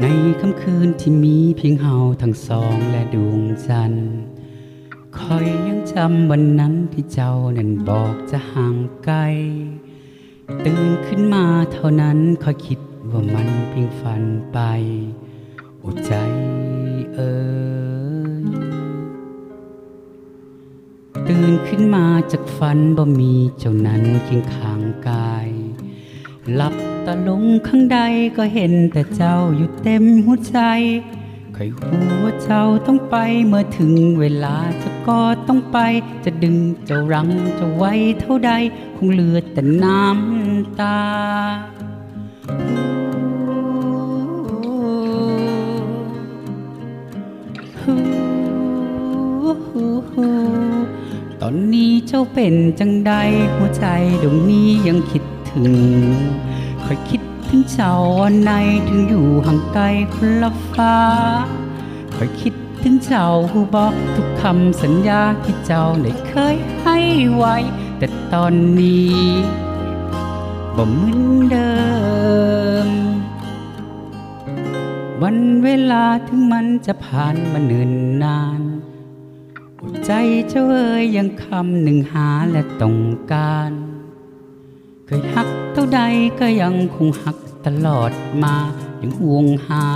ในค่ำคืนที่มีเพียงเฮาทั้งสองและดวงจันทร์คอยยังจำวันนั้นที่เจ้านั้นบอกจะห่างไกล ตื่นขึ้นมาเท่านั้นคอยคิดว่ามันเพียงฝันไปโอ้ใจเอ่ยตื่นขึ้นมาจากฝันบ่มีเจ้านั้นเคียงข้างกายหลับ ตาลงข้างใดก็เห็นแต่เจ้าอยู่เต็มหัวใจคอยหัวาเจ้าต้องไปเมื่อถึงเวลาจะก็ต้องไป จะดึงจะรั้งจะไว้เท่าใด คงเหลือแต่น้ำตาตอนนี้เจ้าเป็นจังใดหัวใจดวงนี้ยังคิดถึง คอยคิดถึงเจ้าวันไหนถึงอยู่ห่างไกลคนละฟ้าคอยคิดถึงเจ้าผู้บอกทุกคำสัญญาที่เจ้าได้เคยให้ไว้ แต่ตอนนี้บ่เหมือนเดิม วันเวลาถึงมันจะผ่านมาเนิ่นนานใจเจ้าเอ๋ยยังคำหนึ่งหาและต้องการ เคยหัก เท่าใดก็ยังคงหักตลอดมายังห่วงหา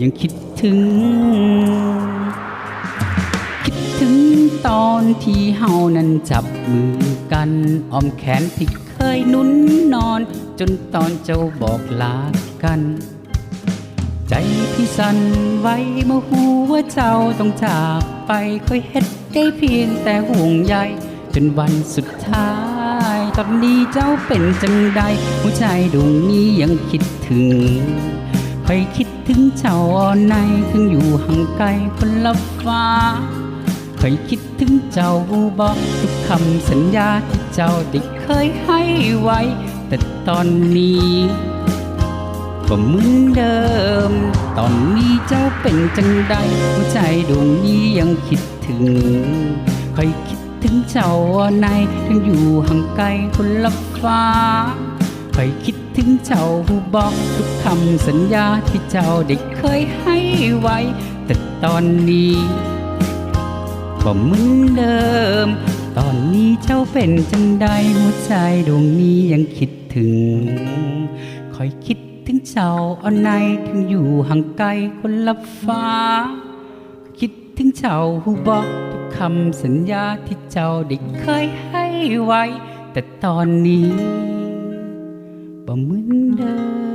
ยังคิดถึง คิดถึงตอนที่เฮานั้นจับมือกันอ้อมแขนที่เคยนุนนอน จนตอนเจ้าบอกลากัน ใจพี่สั่นไว้เมื่อหูว่าเจ้าต้องจากไปค่อยเฮ็ดได้เพียงแต่ห่วงใยจนวันสุดท้าย ตอนนี้เจ้าเป็นจังใดหัวใจดวงนี้ยังคิดถึงคอยคิดถึงเจ้าอ่อนในถึงอยู่ห่างไกลคนละฟ้าคอยคิดถึงเจ้าบอกทุกคำสัญญาที่เจ้าได้เคยให้ไว้ แต่ตอนนี้ก็เหมือนเดิม ตอนนี้เจ้าเป็นจังใดหัวใจดวงนี้ยังคิดถึงคอยคิด ถึงเจ้าในถึงอยู่ห่างไกลคนละฟ้าคอยคิดถึงเจ้าผู้บอกทุกคำสัญญาที่เจ้าได้เคยให้ไว้ แต่ตอนนี้ก็เหมือนเดิม ตอนนี้เจ้าเป็นจังใดหัวใจดวงนี้ยังคิดถึงคอยคิดถึงเจ้าอ่อนในถึงอยู่ห่างไกลคนละฟ้า ถึงเจ้าหูบอกทุกคำสัญญาที่เจ้าได้เคยให้ไว้ แต่ตอนนี้บ่เหมือนเดิม